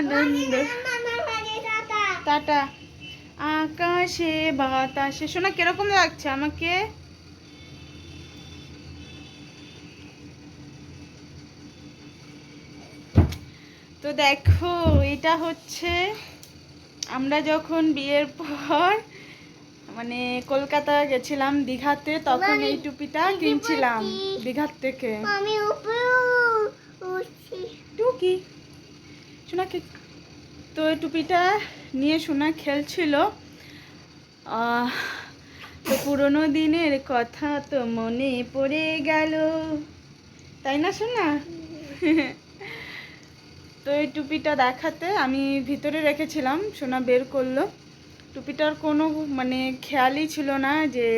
আনন্দ। Tata. আকাশে বাতাসে। শোনা কীরকম লাগছে আমাকে? তো দেখো এটা হচ্ছে আমরা যখন বিয়ের পর মানে কলকাতা গেছিলাম দীঘাতে তখন এই টুপিটা কিনছিলাম দীঘার থেকে। টুকি। সোনাকে তো টুপিটা নিয়ে সোনা খেলছিল। তো পুরোনো দিনের কথা তো মনে পড়ে গেল। তাই না, সোনা? তো এই টুপিটা দেখাতে আমি ভিতরে রেখেছিলাম, সোনা বের করল। টুপিটার কোনো মানে খেয়ালই ছিল না যে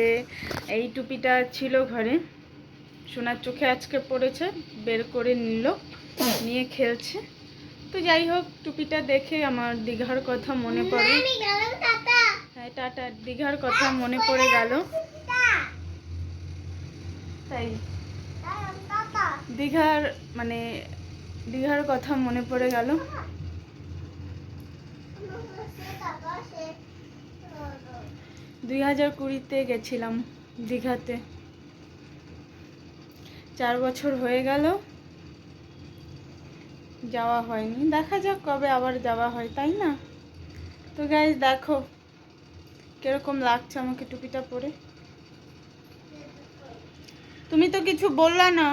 এই টুপিটা ছিল ঘরে। সোনার চোখে আজকে পড়েছে, বের করে নিল, নিয়ে খেলছে। তো যাই হোক টুপিটা দেখে আমার দীঘার কথা মনে পড়ে। হ্যাঁ টাটা দীঘার কথা মনে পড়ে গেল। তাই দীঘার মানে দীঘার কথা মনে পড়ে গেল। দুই হাজার কুড়িতে গেছিলাম দীঘাতে। চার বছর হয়ে গেল। যাওয়া হয়নি। দেখা যাক কবে আবার যাওয়া হয়, তাই না? তো গাইজ দেখো কীরকম লাগছে আমাকে টুপিটা পরে। তুমি তো কিছু বললা না।